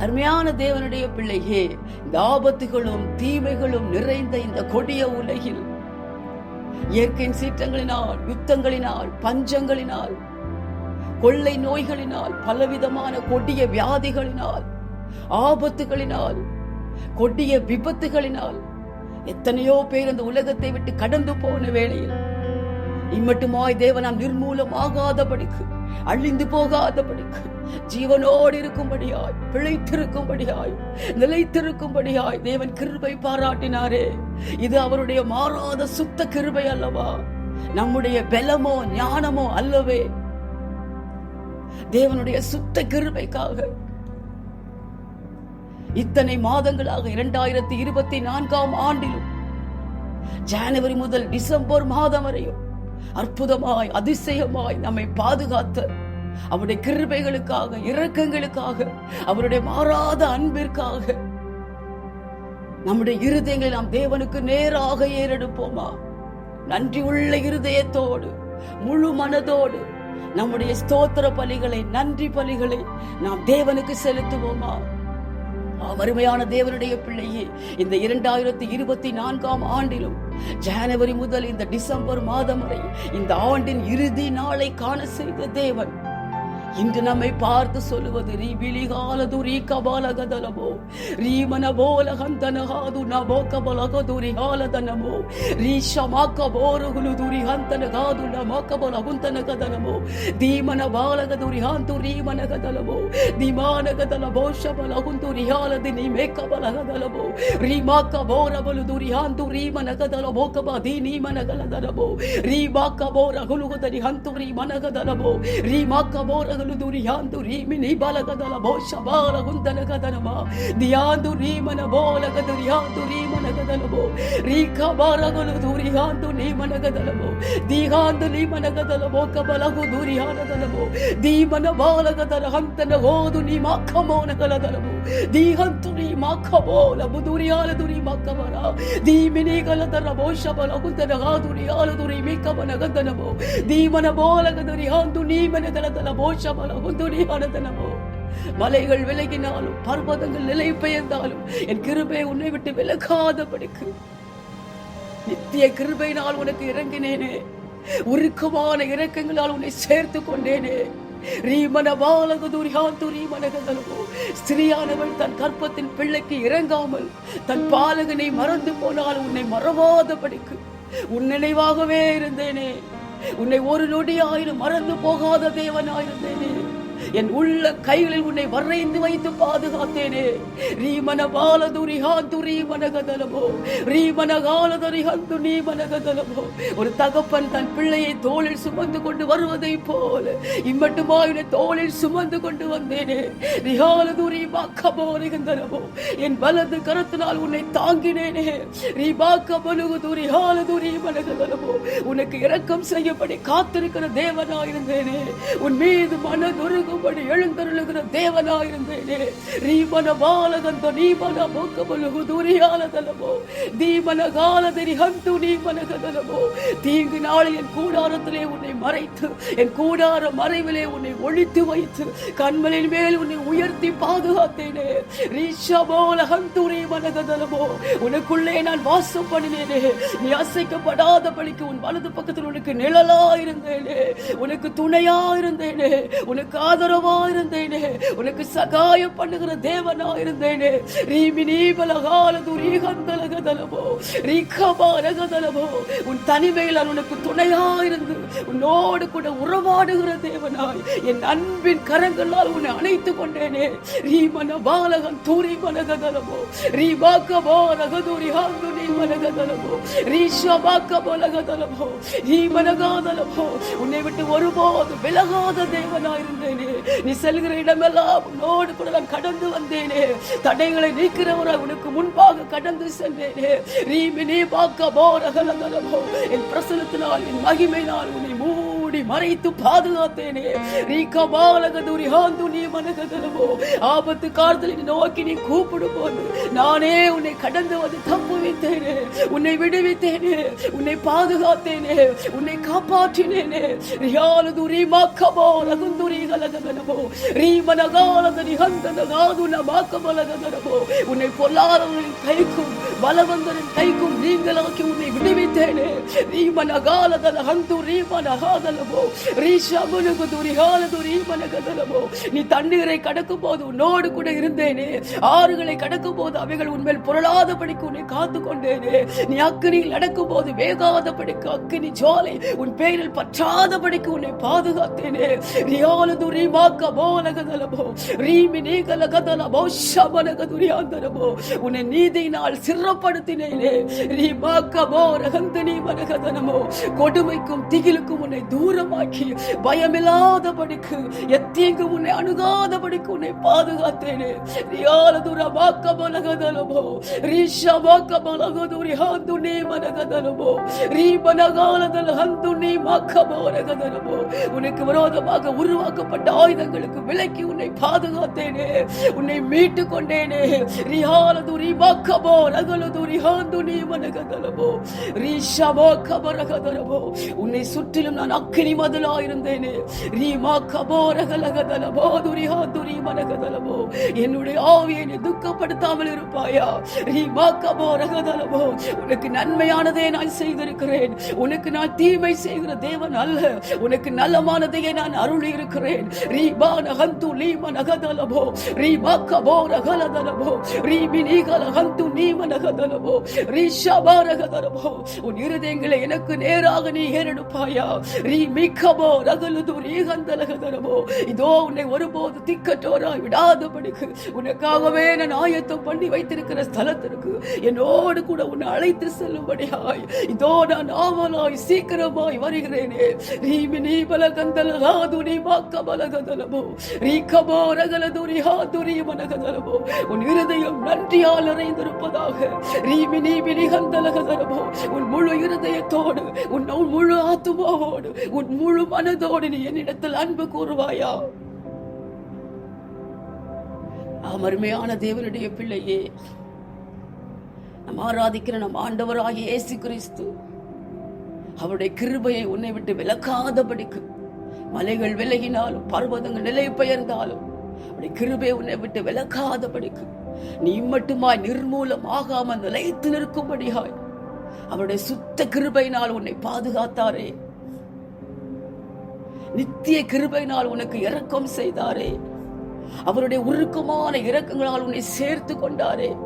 அருமையான தேவனுடைய பிள்ளையே இந்த ஆபத்துகளும் தீமைகளும் நிறைந்த இந்த கொடிய உலகில் இயற்கையின் சீற்றங்களினால் யுத்தங்களினால் பஞ்சங்களினால் கொள்ளை நோய்களினால் பலவிதமான கொடிய வியாதிகளினால் ஆபத்துகளினால் கொடிய விபத்துகளினால் எத்தனையோ பேர் இந்த உலகத்தை விட்டு கடந்து போன வேளையில் இம்மட்டுமாய் தேவனாம் நிர்மூலமாகாதபடிக்கு அழிந்து போகாதபடிக்கு ஜீவனோடு இருக்கும்படியாய் பிழைத்திருக்கும்படியாய் நிலைத்திருக்கும்படியாய் தேவன் கிருபை பாராட்டினாரே. இது அவருடைய மாறாத சுத்த கிருபை அல்லவா? நம்முடைய பலமோ ஞானமோ அல்லவே. தேவனுடைய சுத்த கிருபைக்காக. இத்தனை மாதங்களாக இரண்டாயிரத்தி இருபத்தி நான்காம் ஆண்டிலும் ஜனவரி முதல் டிசம்பர் மாதம் வரையும் அற்புதமாய் அதிசயமாய் நம்மை பாதுகாத்த அவருடைய கிருபைகளுக்காக இரக்கங்களுக்காக அவருடைய மாறாத அன்பிற்காக. நம்முடைய இருதயங்களை நாம் தேவனுக்கு நேராக ஏறெடுப்போமா? நன்றி உள்ள இருதயத்தோடு முழு மனதோடு நம்முடைய ஸ்தோத்திர பலிகளை நன்றி பலிகளை நாம் தேவனுக்கு செலுத்துவோமா? அருமையான தேவனுடைய பிள்ளையே இந்த இரண்டாயிரத்தி இருபத்தி நான்காம் ஆண்டிலும் ஜனவரி முதல் இந்த டிசம்பர் மாதம் வரை இந்த ஆண்டின் இறுதி நாளை காண செய்த தேவன் இன்று நம்மை பார்த்து சொல்லுவது ரீ விழிகாலது ரீ கபாலகதலமோ? ரீமன போலகந்தனகாது நபோ கபலகதுரி காலதனமோ? ரீ ஷமாக்க போருகுலு துரி ஹந்தனகாது நமாக்க போலகுந்தனகதனமோ தீமன பாலகதுரி ஹாந்து ரீமனகதலமோ திமானகதலமோ ஷபலகுந்து ரிகாலது நீ மேக்கபலகதலமோ? ரீமாக்க போரபலு துரி ஹாந்து ரீமனகதலமோ கபாதி நீமனகலதனமோ ரீமாக்க போரகுலுகுதரி ஹந்து ரீமனகதலமோ ரீமாக்க போரகுலு ನೀಮನ ಗಲದಲಮೋ ರೀಮಾಕ ಬೋರ ಹುಲುಗುದರಿ ಹಂತು ರೀಮನ ಗದಲಮೋ ರೀಮಾಕ ಬೋರಗಲು ದುರಿಹಾಂತು ರೀಮಿನಿ ಬಲಗದಲ ಬೋಷ ಬಾಲ ಹುಂತನ ಗದಲಮ ದಿಯಾಂದು ರೀಮನ ಬೋಲಗದು ರಿಹಾಂತು ರೀಮನ ಗದಲಮೋ ರೀಕ ಬಾರಗಲು ದುರಿಹಾಂತು ನೀಮನ ಗದಲಮೋ ದೀಹಾಂದು ನೀಮನ ಗದಲಮೋ ಕಬಲಗು ದುರಿಹಾನದಲಮೋ ದೀಮನ ಬಾಲಗದಲ ಹಂತನ ಹೋದು ನೀ ಮಾಖಮೋನ ಗಲದಲಮೋ ದೀಹಂತು ನೀ ಮಾಖಮೋಲ ಬುದುರಿಯಾಲ ದುರಿ ಮಕ್ಕಮನ ದೀಮಿನಿ ಗಲದರ ಬೋಷ ಬಲ ಹುಂತನ ಗಾದುರಿಯಾಲ ದುರಿ ಮಿಕ್ಕಮನ ಗದಲಮೋ ದೀಮನ ಬೋಲಗದರಿ ಹಾಂದು ನೀಮನ ಗಲದಲ ಬೋಷ ஸ்தோத்திரமானமோ துணியானதனமோ மலைகள் விலகினாலும் பர்வதங்கள் நிலை பெயர்ந்தாலும் என் கிருபை உன்னை விட்டு விலகாதபடிக்கு. நித்திய கிருபையினால் உனக்கு இறங்கினேனே. உருக்கமான இறக்கங்களால் உன்னை சேர்த்து கொண்டேனே. ரீமன ஸ்திரியானவள் தன் கற்பத்தின் பிள்ளைக்கு இறங்காமல் தன் பாலகனை மறந்து போனால் உன்னை மறவாதபடிக்கு. உன் நினைவாகவே இருந்தேனே. உன்னை ஒரு நொடி ஆயிரம் மறந்து போகாத தேவனாயிருந்தேனே. என் உள்ள கைகளில் உன்னை வரைந்து வைத்து பாதுகாத்தேனே. ரீமன பாலதுரி ஹாந்து ரீமனகதலமோ. ரீமன காலதரி ஹந்து நீமனகதலமோ ஒரு தகப்பன் தன் பிள்ளையை தோளில் சுமந்து கொண்டு வருவதை போல இம்மட்டுமா என்னை தோளில் சுமந்து கொண்டு வந்தேனே. ரிஹாலதுரி பாக்கமோ நிகந்தனமோ என் வலது கரத்தினால் உன்னை தாங்கினேனே. ரீபாக்க பலுகுதுரி ஹாலதுரி மனகதலமோ. உனக்கு இரக்கம் செய்யப்படி காத்திருக்கிற தேவனாயிருந்தேனே. உன் மீது மனதுருகும் மனதுருகும்படி எழுந்தருளுகிற தேவனாயிருந்தேனே. ரீமன பாலகந்த நீமன போக்கபலுகு துரியாலதலமோ. தீமன காலதரி ஹந்து நீமன கதலமோ தீங்கு நாளை என் கூடாரத்திலே உன்னை மறைத்து என் கூடார மறைவிலே உன்னை ஒழித்து வைத்து கண்மலின் மேல் உன்னை உயர்த்தி பாதுகாத்தேனே. ரீஷபோல ஹந்து நீமன கதலமோ உனக்குள்ளே நான் வாசம் பண்ணினேனே. நீ அசைக்கப்படாத படிக்கு உன் வலது பக்கத்தில் உனக்கு நிழலா இருந்தேனே உனக்கு துணையா இருந்தேனே உனக்கு ஆதரவு இருந்தேனே. உனக்கு சகாயம் பண்ணுகிற தேவனா இருந்தேனே. ரீமி நீபலகால துரீகந்தலகதலமோ ரீகபாரகதலமோ உன் தனிமையில் உனக்கு துணையா இருந்து உன்னோடு கூட உறவாடுகிற தேவனாய் என் அன்பின் கரங்களால் உன்னை அணைத்துக் கொண்டேனே. ரீமன பாலகன் தூரி மலகதலமோ ரீபாக்க போரகதுரி ஹாந்து நீ மலகதலமோ ரீஷபாக்க போலகதலமோ ரீமனகாதலமோ உன்னை விட்டு ஒருபோது விலகாத தேவனாயிருந்தேனே நீ செல்கிற இடமெல்லாம் உன்னோடு கூட நான் கடந்து வந்தேனே. தடைகளை நீக்கிறவராய் உனக்கு முன்பாக கடந்து சென்றேனே நீ மினி பார்க்க போரகலகலமோ என் பிரசனத்தினால் என் மகிமையினால் உன்னை மூ மூடி மறைத்து பாதுகாத்தேனே ரீகா பாலகதுரி ஹாந்து நீ மனகதலமோ ஆபத்து காலத்தில் நோக்கி நீ கூப்பிடும் போது நானே உன்னை கடந்து வந்து தப்பு வைத்தேனே உன்னை விடுவித்தேனே உன்னை பாதுகாத்தேனே உன்னை காப்பாற்றினேனே ரியாலதுரி மாக்கபோ ரகுந்துரி கலகதனமோ ரீமனகாலதரி ஹந்தன காதுன உன்னை பொல்லாதவர்களின் கைக்கும் பலவந்தரின் கைக்கும் நீங்களாக்கி உன்னை விடுவித்தேனே. ரீமனகாலதன ஹந்து ரீமனகாதலமோ ரீஷமுனுகுதுரி ஹாலதுரி மனகதலமோ நீ தண்ணீரை கடக்கும் போது உன்னோடு கூட இருந்தேனே. ஆறுகளை கடக்கும் போது அவைகள் உன்மேல் புரளாதபடிக்கு உன்னை காத்து கொண்டேனே. நீ அக்கினியில் நடக்கும் போது வேகாதபடிக்கு அக்கினி ஜோலை உன் பேரில் பற்றாதபடிக்கு உன்னை பாதுகாத்தேனே. ரியாலது ரீமாக்க போலகதலமோ ரீமி நீகல கதலமோ ஷபலகதுரியாந்தரமோ உன்னை நீதியினால் சிறப்படுத்தினேனே ரீமாக்க போரகந்தனி மனகதனமோ கொடுமைக்கும் திகிலுக்கும் உன்னை தூரமாக்கி பயமில்லாதபடிக்கு எத்தீங்கு உன்னை அணுகாதபடிக்கு உன்னை பாதுகாத்தேனே. ரியால மாக்க மனகதலமோ ரீஷமாக்க மாக்க மலகதுரி மனகதனமோ நீ மனகதலமோ ரீபனகாலதல் ஹந்து நீ மாக்க மனகதலமோ உனக்கு விரோதமாக உருவாக்கப்பட்ட ஆயுதங்களுக்கு விலக்கி உன்னை பாதுகாத்தேனே. உன்னை மீட்டு கொண்டேனே. ரியாலதுரி மாக்கபோ ரகலதுரி உன்னை சுற்றிலும் நான் அக்கினி மதுலா இருந்தேனே ரீமா கபோரகலகதலபோ துரிஹா துரி மனகதலபோ. என்னுடைய ஆவியை நீ துக்கப்படுத்தாமல் இருப்பாயா? ரீமா கபோரகதலபோ. உனக்கு நன்மையானதே நான் செய்திருக்கிறேன். உனக்கு நான் தீமை செய்கிற தேவன் அல்ல. உனக்கு நல்லமானதையே நான் அருளி இருக்கிறேன் ரீபா நகந்து லீம நகதலமோ ரீமா கபோரகலதலமோ ரீமி நீம ஹந்து நீம நகதலமோ ரீஷபாரகதலமோ உன் இருதயங்களை எனக்கு நேராக நீ ஏறெடுப்பாயா? ரீ மிக்கமோ? ரகலுது ரீகந்தலகதரமோ இதோ உன்னை ஒருபோது திக்கற்றோராய் விடாதபடிக்கு உனக்காகவே நான் ஆயத்தம் பண்ணி வைத்திருக்கிற ஸ்தலத்திற்கு என்னோடு கூட உன்னை அழைத்து செல்லும்படியாய். இதோ நான் ஆவலாய் சீக்கிரமாய் வருகிறேனே. ரீமி நீ பலகந்தல ராதுரி மாக்க பலகதலமோ ரீகபோ ரகலதுரி ஹாதுரி மனகதலமோ உன் இருதயம் நன்றியால் நிறைந்திருப்பதாக உன் முழு இருதயத்தோடு உன் முழு ஆத்துமாவோடு உன் முழு மனதோடு நீ என்னிடத்தில் அன்பு கூறுவாயா? அமர்மையான தேவனுடைய பிள்ளையே நம் ஆராதிக்கிற நம் ஆண்டவராகிய இயேசு கிறிஸ்து அவருடைய கிருபையை உன்னை விட்டு விலக்காதபடிக்கு மலைகள் விலகினாலும் பர்வதங்கள் நிலை பெயர்ந்தாலும் அவருடைய கிருபை உன்னை விட்டு விலக்காதபடிக்கு நீ மட்டுமாய் நிர்மூலம் ஆகாமல் நிலைத்து நிற்கும்படியாய். அவருடைய சுத்த கிருபையினால் உன்னை பாதுகாத்தாரே. நித்திய கிருபையினால் உனக்கு இரக்கம் செய்தாரே. அவருடைய உருக்கமான இரக்கங்களால் உன்னை சேர்த்து கொண்டாரே.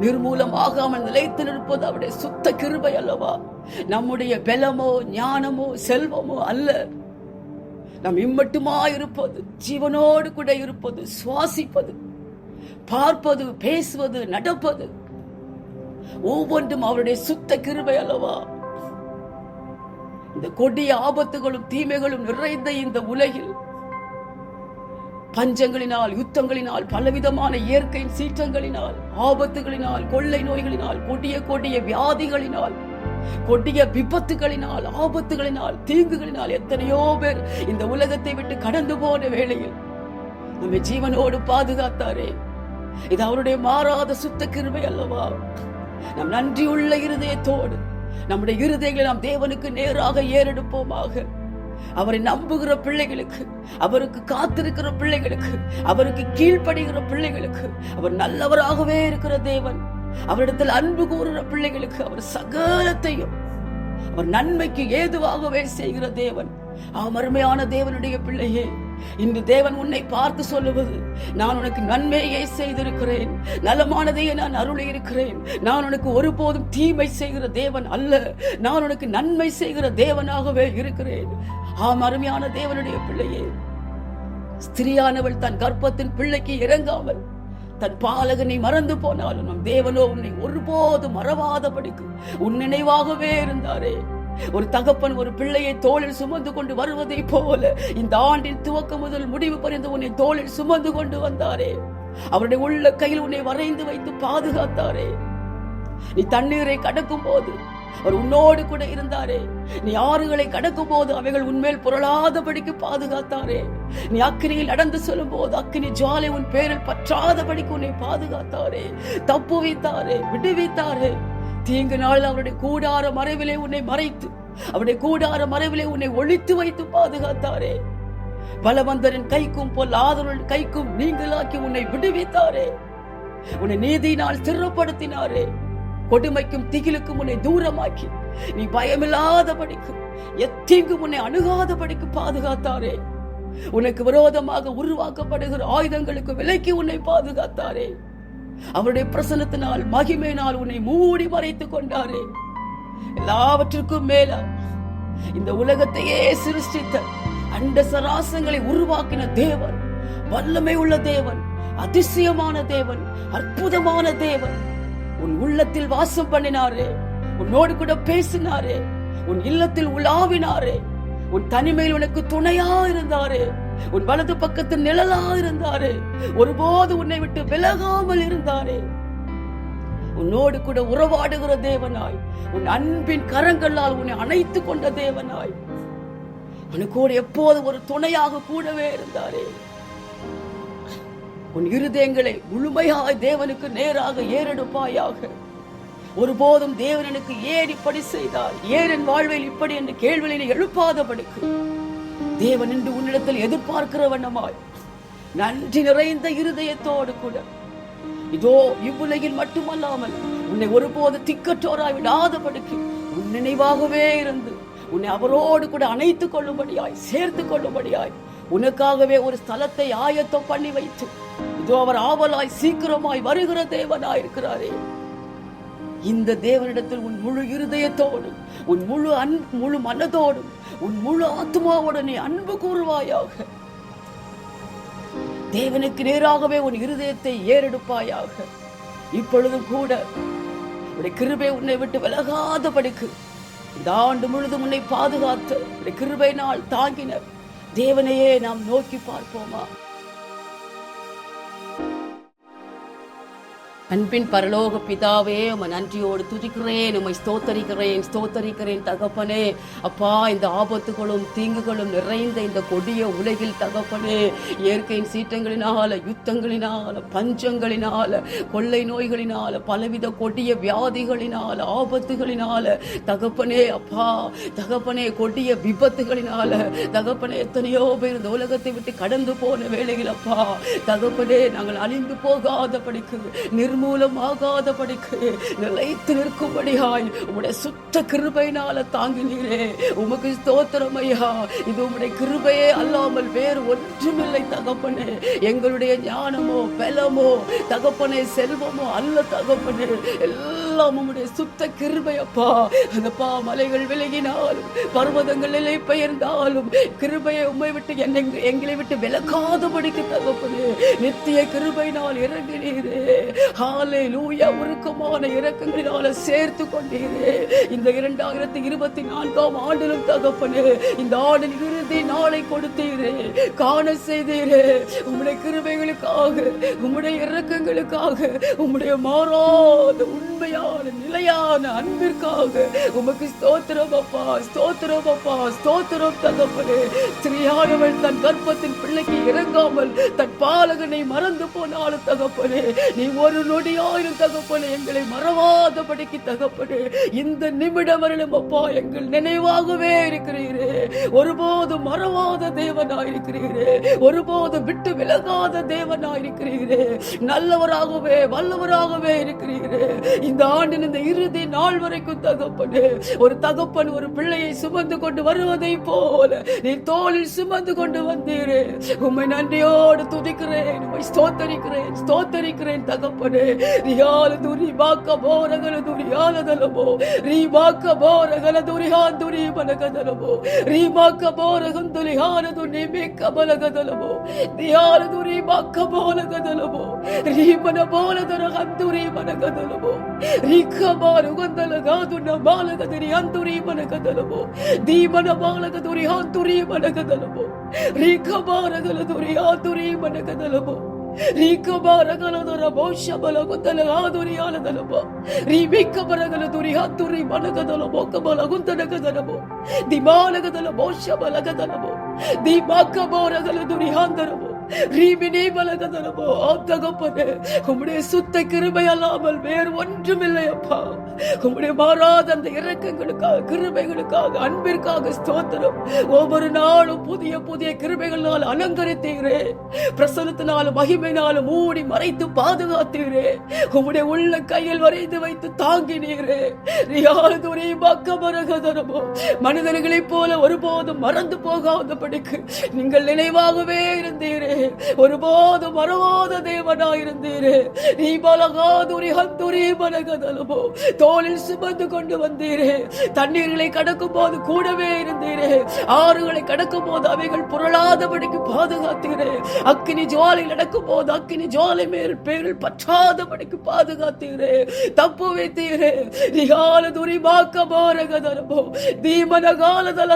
நிர்மூலம் ஆகாமல் நிலைத்து நிற்பது அவருடைய சுத்த கிருபை அல்லவா? நம்முடைய பலமோ ஞானமோ செல்வமோ அல்ல. நாம் இம்மட்டுமா இருப்பது ஜீவனோடு கூட இருப்பது சுவாசிப்பது பார்ப்பது பேசுவது நடப்பது. ஒவ்வொன்றும் அவருடைய சுத்த கிருபை அல்லவா? இந்த கொடிய ஆபத்துகளும் தீமைகளும் நிறைந்த இந்த உலகில் பஞ்சங்களினால் யுத்தங்களினால் பலவிதமான இயற்கையின் சீற்றங்களினால் ஆபத்துகளினால் கொள்ளை நோய்களினால் கொடிய கொடிய வியாதிகளினால் கொடிய விபத்துகளினால் ஆபத்துகளினால் தீங்குகளினால் எத்தனையோ பேர் இந்த உலகத்தை விட்டு கடந்து போன வேளையில் நம்மை ஜீவனோடு பாதுகாத்தாரே. இது அவருடைய மாறாத சுத்த கிருபை அல்லவா? நம் நன்றியுள்ள இருதயத்தோடு நம்முடைய இருதயங்களை நாம் தேவனுக்கு நேராக ஏறெடுப்போமாக. அவரை நம்புகிற பிள்ளைகளுக்கு அவருக்கு காத்திருக்கிற பிள்ளைகளுக்கு அவருக்கு கீழ்ப்படுகிற பிள்ளைகளுக்கு அவர் நல்லவராகவே இருக்கிற தேவன். அவரிடத்தில் அன்பு கூறுகிற பிள்ளைகளுக்கு அவர் சகலத்தையும் அவர் நன்மைக்கு ஏதுவாகவே செய்கிற தேவன். அமர்மையான தேவனுடைய பிள்ளையே இன்று தேவன் உன்னை பார்த்து சொல்லுவது நான் உனக்கு நன்மையை செய்திருக்கிறேன். நலமானதையே நான் அருளி இருக்கிறேன் நான் உனக்கு ஒருபோதும் தீமை செய்கிற தேவன் அல்ல. நான் உனக்கு நன்மை செய்கிற தேவனாகவே இருக்கிறேன். ஆம் அருமையான தேவனுடைய பிள்ளையே ஸ்திரியானவள் தன் கர்ப்பத்தின் பிள்ளைக்கு இறங்காமல் தன் பாலகனை மறந்து போனாலும் நம் தேவனோ உன்னை ஒருபோதும் மறவாதபடிக்கு உன் நினைவாகவே இருந்தாரே. ஒரு தகப்பன் ஒரு பிள்ளையை தோளில் சுமந்து கொண்டு வருவதை போல இந்த ஆண்டின் துவக்கம் முதல் முடிவு பறிந்து உன்னை தோளில் சுமந்து கொண்டு வந்தாரே. அவருடைய உள்ள கையில் உன்னை வரைந்து வைத்து பாதுகாத்தாரே. நீ தண்ணீரை கடக்கும் போது அவர் உன்னோடு கூட இருந்தாரே. நீ ஆறுகளை கடக்கும் போது அவைகள் உன்மேல் புரளாதபடிக்கு பாதுகாத்தாரே. நீ அக்கினியில் நடந்து செல்லும் போது அக்கினி ஜுவாலை உன் பேரில் பற்றாதபடிக்கு உன்னை பாதுகாத்தாரே. தப்பு வைத்தாரே விடுவித்தாரே. தீங்கு நாள் அவருடைய கூடார மறைவிலே உன்னை மறைத்து அவருடைய கூடார மறைவிலே உன்னை ஒழித்து வைத்து பாதுகாத்தாரே. பலவந்தரின் கைக்கும் பொல்லாதவரின் கைக்கும் நீங்களாக்கி உன்னை விடுவித்தாரே. உன்னை நீதியினால் ஸ்திரப்படுத்தினாரே கொடுமைக்கும் திகிலுக்கும் உன்னை தூரமாக்கி நீ பயமில்லாதபடிக்கு எத்தீங்கும் உன்னை அணுகாதபடிக்கு பாதுகாத்தாரே. உனக்கு விரோதமாக உருவாக்கப்படுகிற ஆயுதங்களுக்கு விலைக்கு உன்னை பாதுகாத்தாரே. அவருடைய பிரசனத்தினால் மகிமையினால் உன்னை மூடி மறைத்துக் கொண்டாரே. எல்லாவற்றிற்கும் மேல இந்த உலகத்தையே சிருஷ்டித்த அண்ட சராசங்களை உருவாக்கின தேவன் வல்லமை உள்ள தேவன் அதிசயமான தேவன் அற்புதமான தேவன் உன் உள்ளத்தில் வாசம் பண்ணினாரே உன்னோடு கூட பேசினாரே உன் இல்லத்தில் உலாவினாரே உன் தனிமையில் உனக்கு துணையா இருந்தாரே. உன் வலது பக்கத்து நிழலா இருந்தாரே. ஒருபோது உன்னை விட்டு விலகாமல் இருந்தாரே. உன்னோடு கூட உறவாடுகிற தேவனாய் உன் அன்பின் கரங்களால் உன்னை அணைத்துக் கொண்ட தேவனாய். உனக்கோடு எப்போது ஒரு துணையாக கூடவே இருந்தாரே. உன் இருதயங்களை முழுமையாய் தேவனுக்கு நேராக ஏறெடுப்பாயாக. ஒருபோதும் தேவன் எனக்கு ஏன் இப்படி செய்தார்? ஏன் என் வாழ்வில் இப்படி என்று கேள்வியை எழுப்பாதபடிக்கு தேவன் என்று உன்னிடத்தில் எதிர்பார்க்கிற வண்ணமாய் நன்றி நிறைந்த இருதயத்தோடு கூட. இதோ இவ்வுலகில் மட்டுமல்லாமல் உன்னை ஒருபோது திக்கற்றோராய் விடாதபடிக்கு உன் நினைவாகவே இருந்து உன்னை அவரோடு கூட அணைத்துக் கொள்ளும்படியாய் சேர்த்து கொள்ளும்படியாய் உனக்காகவே ஒரு ஸ்தலத்தை ஆயத்தம் பண்ணி வைத்து இதோ அவர் ஆவலாய் சீக்கிரமாய் வருகிற தேவனாய் இருக்கிறாரே இந்த தேவனிடத்தில் உன் முழு இருதயத்தோடும் உன் முழு அன் முழு மனதோடும் உன் முழு ஆத்மாவோடு நீ அன்பு கூறுவாயாக. தேவனுக்கு நேராகவே உன் இருதயத்தை ஏறெடுப்பாயாக. இப்பொழுதும் கூட உடைய கிருபை உன்னை விட்டு விலகாதபடிக்கு இந்த ஆண்டு முழுதும் உன்னை பாதுகாத்து உடைய கிருபை நாள் தாங்கின தேவனையே நாம் நோக்கி பார்ப்போமா? அன்பின் பரலோக பிதாவே உமை நன்றியோடு துதிக்கிறேன் உம்மை ஸ்தோத்தரிக்கிறேன் ஸ்தோத்தரிக்கிறேன் தகப்பனே. அப்பா இந்த ஆபத்துகளும் தீங்குகளும் நிறைந்த இந்த கொடிய உலகில் தகப்பனே இயற்கையின் சீற்றங்களினால யுத்தங்களினால பஞ்சங்களினால கொள்ளை நோய்களினால பலவித கொடிய வியாதிகளினால ஆபத்துகளினால தகப்பனே அப்பா தகப்பனே கொடிய விபத்துகளினால தகப்பனே எத்தனையோ பேர் இந்த உலகத்தை விட்டு கடந்து போன வேளையில் அப்பா தகப்பனே நாங்கள் அழிந்து போகாதபடிக்கு மூலம் ஆகாதபடிக்கு நிலைத்து நிற்கும்படியாய் உம்முடைய சுத்த கிருபையினால தாங்கினீரே. உமக்கு ஸ்தோத்திரம் ஐயா. இது உம்முடைய கிருபையே அல்லாமல் வேறு ஒன்றுமில்லை தகப்பனே. எங்களுடைய ஞானமோ பலமோ தகப்பனே செல்வமோ அல்ல தகப்பனே. எல்லாம் உம்முடைய சுத்த கிருபையப்பா அப்பா. பா மலைகள் விலகினாலும் பர்வதங்கள் நிலை பெயர்ந்தாலும் கிருபையை உம்மை விட்டு என்னை எங்களை விட்டு விலகாதபடிக்கு தகப்பனே நித்திய கிருபையினால் இறங்கினீரே. ஹாலே லூயா உருக்கமான இறக்கங்களினால சேர்த்து கொண்டீரே இந்த இரண்டாயிரத்தி இருபத்தி நான்காம் ஆண்டிலும் தகப்பனே இந்த ஆண்டின் இறுதி நாளை கொடுத்தீரே. காண செய்தீரே. உம்முடைய கிருபைகளுக்காக உம்முடைய இறக்கங்களுக்காக உம்முடைய மாறாத உண்மையான நிலையான அன்பிற்காக உமக்கு ஸ்தோத்திரம் அப்பா ஸ்தோத்திரம் அப்பா ஸ்தோத்திரம் தகப்பனே. ஸ்ரீயானவள் தன் கர்ப்பத்தின் பிள்ளைக்கு இறங்காமல் தன் பாலகனை மறந்து போனாலும் தகப்பனே நீ ஒரு நொடியாயிரம் தகப்பனே எங்களை மறவாதபடிக்கு தகப்பனே இந்த நிமிடம் வரலும் அப்பா எங்கள் நினைவாகவே இருக்கிறீரே. ஒருபோது மறவாத தேவனாயிருக்கிறீரே. ஒருபோது விட்டு விலகாத தேவனாயிருக்கிறீரே. நல்லவராகவே வல்லவராகவே இருக்கிறீரே. இந்த ஆண்டின் இந்த இறுதி நாள் வரைக்கும் தகப்பனே ஒரு தகப்பன் ஒரு பிள்ளையை சுமந்து கொண்டு வருவதை போல நீ தோளில் சுமந்து கொண்டு வந்தீரே. உண்மை நன்றியோடு துதிக்கிறேன் உண்மை ஸ்தோத்தரிக்கிறேன் ஸ்தோத்தரிக்கிறேன் தகப்பனே. ரியால துரி பாக்க போரகல துரியால தலமோ ரீ பாக்க போரகல துரிஹான் துரி பலகதலமோ ரீ பாக்க போரகம் துரிஹான துரி மேக்க பலகதலமோ ரியால துரி பாக்க போலகதலமோ ரீ பன போலதரகம் துரி பலகதலமோ ரிக்க பாருகந்தல காதுன பாலகதரி அந்துரி రీకు బరగలదొర భవిష్య బలగుంతల ఆదురియాలదలబ రీ బిక్క బరగల దురి హత్తురి బలగదల బొక్క బలగుంతనగదలబో దిమాలగదల భవిష్య బలగదలబో దిమాక్క బోరగల దురి హాందరబో ரீமினே பலகதனமோ ஆத்தகப்பனே உம்முடைய சுத்த கிருபையல்லாமல் வேறு ஒன்றுமில்லை அப்பா உங்களுடைய மாறாத அந்த இறக்கங்களுக்காக கிருபைகளுக்காக அன்பிற்காக ஸ்தோத்திரம். ஒவ்வொரு நாளும் புதிய புதிய கிருபைகளால் அலங்கரித்தீரே. பிரசனத்தினாலும் மகிமையினாலும் மூடி மறைத்து பாதுகாத்தீரே. உங்களுடைய உள்ள கையில் வரைந்து வைத்து தாங்கினீரே. ரியாதுரி பக்கமரகதனமோ. மனிதர்களைப் போல ஒருபோதும் மறந்து போகாதபடிக்கு நீங்கள் நினைவாகவே இருந்தீரே. ஒருபோதும் மறவாத தேவனாயிருந்தீரே. நீ பலகாதுரி ஹந்துரி பலகதலமோ தோளில் சுமந்து கொண்டு வந்தீரே. தண்ணீர்களை கடக்கும் போது கூடவே இருந்தீரே. ஆறுகளை கடக்கும் போது அவைகள் புரளாதபடிக்கு பாதுகாத்தீரே. அக்கினி ஜுவாலை நடக்கும் போது அக்கினி ஜுவாலை மேல் பேரில் பற்றாதபடிக்கு பாதுகாத்தீரே. தப்பு வைத்தீரே. நிகால துரி பாக்க போரகதலமோ தீமன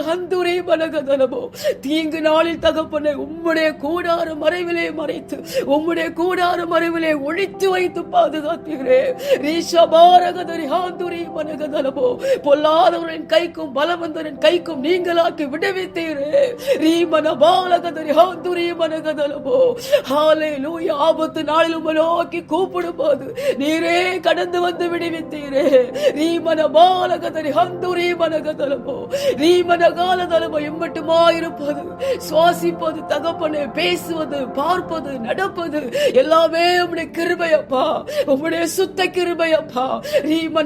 ஹந்துரி பலகதலமோ தீங்கு நாளில் தகப்பனை உம்முடைய கூடார மறைவிலே மறைத்து உம்முடைய கூடார மறைவிலே ஒழித்து வைத்து பாதுகாத்தீரே. ரீஷபாரகதரி ஹாந்துரி மனகதலமோ பொல்லாதவரின் கைக்கும் பலவந்தரின் கைக்கும் நீங்களாக்கி விடுவித்தீரே. ரீமன பாலகதரி ஹாந்துரி மனகதலமோ ஹாலே லூயா ஆபத்து நாளில் உம்மை நோக்கி கூப்பிடும் போது நீரே கடந்து வந்து விடுவித்தீரே. ரீமன பாலகதரி ஹந்துரி மனகதலமோ ரீமன காலதலமோ எம்மட்டுமா இருப்பது சுவாசிப்பது தகப்பனே பேசுவது பார்ப்பது நடப்பது எல்லாமே உம்முடைய கிருபையப்பா. உம்முடைய சுத்த கிருபையப்பா. ரீமன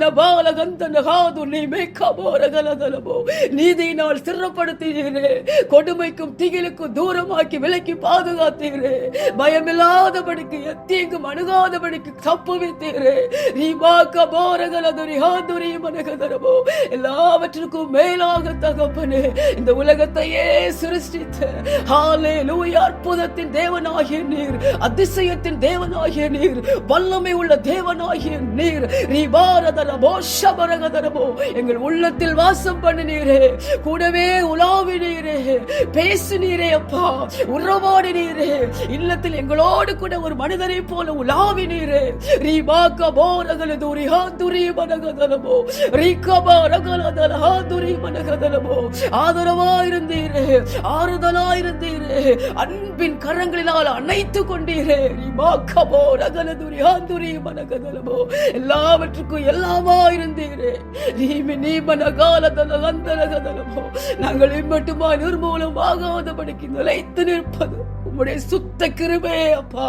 நீதியினால் சிறப்படுத்தீரே. கொடுமைக்கும் திகிலுக்கும் தூரமாக்கி விலக்கி பாதுகாத்தீரே. பயமில்லாதபடிக்கு எத்தீங்கும் அணுகாதபடிக்கு தப்பு வைத்தீரே. ரீமாக்க போரகலதுரி ஹாதுரி மனகதரமோ. எல்லாவற்றுக்கும் மேலாக தகப்பனே இந்த உலகத்தையே சிருஷ்டித்த ஹாலே லூயா அற்புதத்தின் தேவனாகிய நீர் அதிசயத்தின் தேவனாகிய நீர் வல்லமை உள்ள தேவனாகிய நீர் நீ பாரதரமோ எங்கள் உள்ளத்தில் வாசம் பண்ணினீரே கூடவே உலாவினீரே பேசினீரே அப்பா உறவாடினீரே இல்லத்தில் எங்களோடு கூட ஒரு மனிதனை போல உலாவினீரே. ரீபாக்க போரகல துரி ஹாந்துரி மனகதலமோ ரீகபா ரகலதல ஹாந்துரி மனகதனமோ ஆதரவா இருந்தீரே ஆறுதலா இருந்தீரே அன்பின் கரங்களினால் அணைத்து கொண்டீரே. ரீபாக்கபோ ரகலதுரி ஹாந்துரி மனகதனமோ எல்லாவற்றுக்கும் எல்லா எல்லாமா இருந்தீரே ரீமி நீ மனகாலதல அந்தரகதலமோ நாங்கள் இம்மட்டுமா நிர்மூலம் ஆகாதபடிக்கு நிலைத்து நிற்பது உம்முடைய சுத்த கிருபே அப்பா.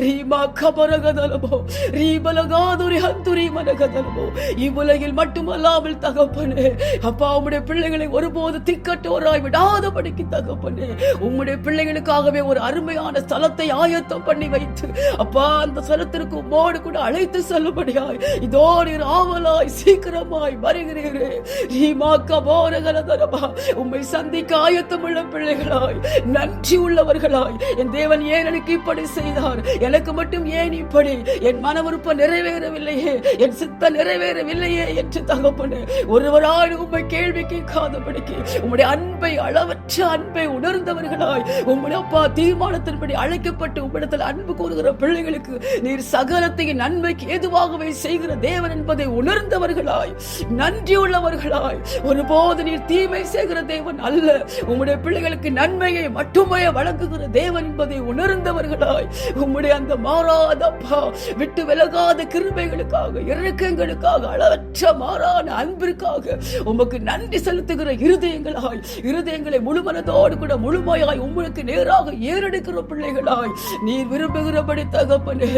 ரீமா கபரகதலமோ ரீபலகாதுரி ஹந்துரி மனகதலமோ இவ்வுலகில் மட்டுமல்லாமல் தகப்பனே அப்பா உம்முடைய பிள்ளைகளை ஒருபோது திக்கட்டோராய் விடாதபடிக்கு தகப்பனே உம்முடைய பிள்ளைகளுக்காகவே ஒரு அருமையான ஸ்தலத்தை ஆயத்தம் பண்ணி வைத்து அப்பா அந்த ஸ்தலத்திற்கு உம்மோடு கூட அழைத்து செல்லும்படியாய் இதோ நீர் ஆவலாய் சீக்கிரமாய் வருகிறீரே. ரீமா கபோரகலதரமா உம்மை சந்திக்க ஆயத்தமுள்ள பிள்ளைகளாய் நன்றி உள்ளவர்களாய் என் தேவன் ஏன் எனக்கு இப்படி செய்தார்? எனக்கு மட்டும் ஏன் இப்படி? என் மன விருப்பம் நிறைவேறவில்லையே என் சித்த நிறைவேறவில்லையே என்று தகப்பனே ஒருவராய் உண்மை கேள்வி கேட்காதபடிக்கு உம்முடைய அன்பை அளவற்ற அன்பை உணர்ந்தவர்களாய் உம்முடைய அப்பா தீர்மானத்தின்படி அழைக்கப்பட்டு உம்மிடத்தில் அன்பு கூறுகிற பிள்ளைகளுக்கு நீர் சகலத்தையும் நன்மைக்கு ஏதுவாகவே செய்கிற தேவன் என்பதை உணர்ந்தவர்களாய் நன்றி உள்ளவர்களாய் ஒருபோது நீர் தீமை செய்கிற தேவன் அல்ல. உம்முடைய பிள்ளைகளுக்கு நன்மையை மட்டுமே வழங்குகிற தேவன் என்பதை உணர்ந்தவர்களாய் உம்முடைய அந்த மாறாத அப்பா விட்டு விலகாத கிருபைகளுக்காக இறக்கங்களுக்காக அளவற்ற மாறான அன்பிற்காக உமக்கு நன்றி செலுத்துகிற இருதயங்களாய் இருதயங்களை முழுமனதோடு கூட முழுமையாய் உங்களுக்கு நேராக ஏறெடுக்கிற பிள்ளைகளாய் நீர் விரும்புகிறபடி தகப்பனே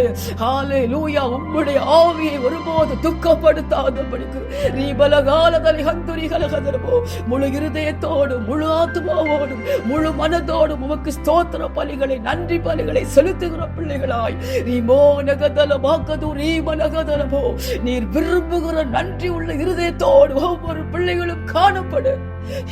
ஹாலே லூயா உம்முடைய ஆவியை ஒருபோது துக்கப்படுத்தாதபடிக்கு நீ பலகாலதலை ஹந்துரி கலகதரமோ முழு இருதயத்தோடும் முழு ஆத்மாவோடும் முழு மனதோடும் உமக்கு ஸ்தோத்திர பலி பலிகளை நன்றி பலிகளை செலுத்துகிற பிள்ளைகளாய். ரீமோ மோனகதல வாக்கது நீ மனகதலமோ நீர் விரும்புகிற நன்றி உள்ள இருதயத்தோடு ஒவ்வொரு பிள்ளைகளும் காணப்படு.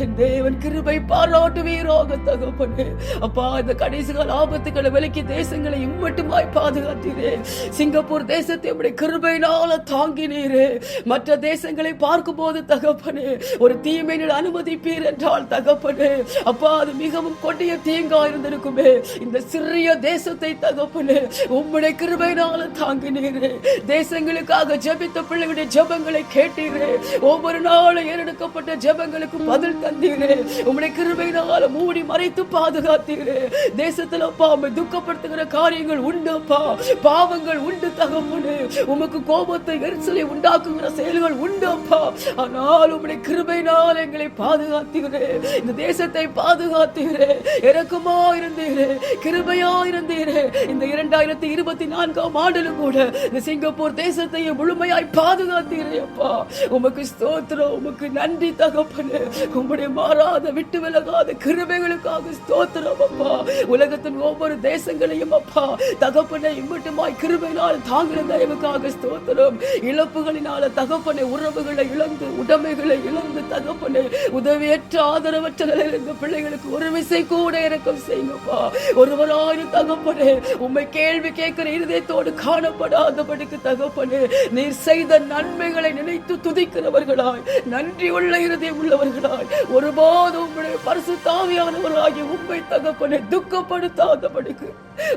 என் தேவன் கிருபை பாராட்டுவீராக தகப்பனே. அப்பா இந்த கடைசி கால ஆபத்துக்களை விலக்கி தேசங்களை இம்மட்டுமாய் பாதுகாத்தீரே. சிங்கப்பூர் தேசத்தை உடைய கிருபையினால தாங்கினீரே. மற்ற தேசங்களை பார்க்கும் போது தகப்பனே ஒரு தீமையினால் அனுமதிப்பீர் என்றால் தகப்பனே. அப்பா அது மிகவும் கொடிய தீங்கா இருந்திருக்குமே. இந்த சிறிய தேசத்தை தகப்பனே உம்முடைய கிருபையினால தாங்கினீரே. தேசங்களுக்காக ஜெபித்த பிள்ளைகளுடைய ஜெபங்களை கேட்டீரே. ஒவ்வொரு நாளும் ஏறெடுக்கப்பட்ட ஜெபங்களுக்கு பதில் தந்தீரே. உம்முடைய கிருபையினால மூடி மறைத்து பாதுகாத்தீரே. தேசத்துல அப்பா துக்கப்படுத்துகிற காரியங்கள் உண்டு அப்பா. பாவங்கள் உண்டு தகப்பனே. உமக்கு கோபத்தை எரிச்சலை உண்டாக்குகிற செயல்கள் உண்டு அப்பா. ஆனால் உம்முடைய கிருபையினால் எங்களை பாதுகாத்தீரே. இந்த தேசத்தை பாதுகாத்தீரே. இறக்கமா இருந்தீரே கிருபையா இருந்தீரே இந்த இரண்டாயிரத்தி இருபத்தி நான்காம் ஆண்டிலும் கூட இந்த சிங்கப்பூர் தேசத்தையும் முழுமையாய் பாதுகாத்தீரே அப்பா. உமக்கு ஸ்தோத்திரம் உமக்கு நன்றி தகப்பனு. உங்களுடைய மாறாத விட்டு விலகாத கிருபைகளுக்காக ஸ்தோத்திரம் அப்பா. உலகத்தின் ஒவ்வொரு தேசங்களையும் அப்பா. தகப்பனை இம்மட்டுமாய் கிருபையினால் தாங்கிற தயவுக்காக ஸ்தோத்திரம். இழப்புகளினால தகப்பனை உறவுகளை இழந்து உடமைகளை இழந்து தகப்பனை உதவியற்ற ஆதரவற்ற நிலையில் இருந்த பிள்ளைகளுக்கு ஒரு விசை கூட இறக்கம் செய்யுங்கப்பா ஒருவராயிரம் தகப்பனே உண்மை கேள்வி கேட்கிற இருதயத்தோடு காணப்படாதபடிக்கு தகப்பனே நீர் செய்த நன்மைகளை நினைத்து துதிக்கிறவர்களாய் நன்றி உள்ள இருதயம் உள்ளவர்களாய் ஒருபோதும் உம்முடைய பரிசுத்தாவியானவர்களாகி உண்மை தகப்பனை துக்கப்படுத்தாதபடிக்கு.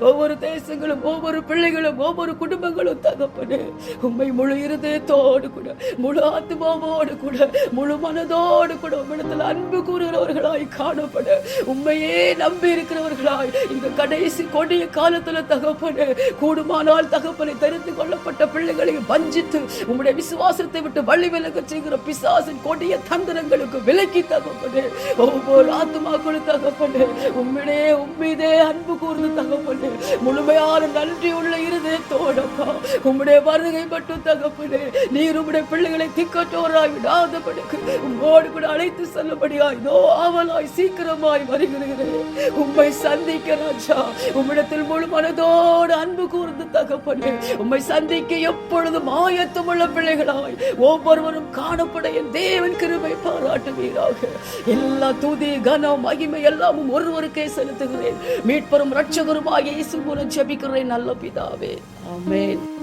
ஒவ்வொரு தேசங்களும் ஒவ்வொரு பிள்ளைகளும் ஒவ்வொரு குடும்பங்களும் தகப்பனே உண்மை முழு இருதயத்தோடு கூட முழு ஆத்மாவோடு கூட முழு மனதோடு கூட உம்மிடத்தில் அன்பு கூறுகிறவர்களாய் காணப்பட. உண்மையே நம்பி இருக்கிறவர்களாய். இந்த கடைசி கொடிய காலத்துல தகப்பனே கூடுமானால் தகப்பனை தெரிந்து கொள்ளப்பட்ட பிள்ளைகளை வஞ்சித்து உங்களுடைய விசுவாசத்தை விட்டு வழி விலக செய்கிற பிசாசின் கொடிய தந்திரங்களுக்கு விலை விலக்கி தகப்பனே ஒவ்வொரு ஆத்மாக்களும் தகப்பனே உம்மிடே உம்மீதே அன்பு கூர்ந்து தகப்பனே முழுமையான நன்றி உள்ள இருதயத்தோடப்பா உம்முடைய வருகை மட்டும் தகப்பனே நீர் உம்முடைய பிள்ளைகளை திக்கற்றோராய் விடாதபடிக்கு உம்மோடு கூட அழைத்து செல்லும்படியாய் இதோ ஆவலாய் சீக்கிரமாய் வருகிறேன் உம்மை சந்திக்க ராஜா உம்மிடத்தில் முழு மனதோடு அன்பு கூர்ந்து தகப்பனே உம்மை சந்திக்க எப்பொழுதும் ஆயத்தமுள்ள பிள்ளைகளாய் ஒவ்வொருவரும் காணப்பட என் தேவன் கிருபை பாராட்டுவீராக எல்லா துதி கன மகிமை எல்லாமும் ஒருவருக்கே செலுத்துகிறேன். மீட்பரும் ரட்சகருமாக இயேசு மூலம் ஜெபிக்கிறேன் நல்ல பிதாவே. ஆமென்.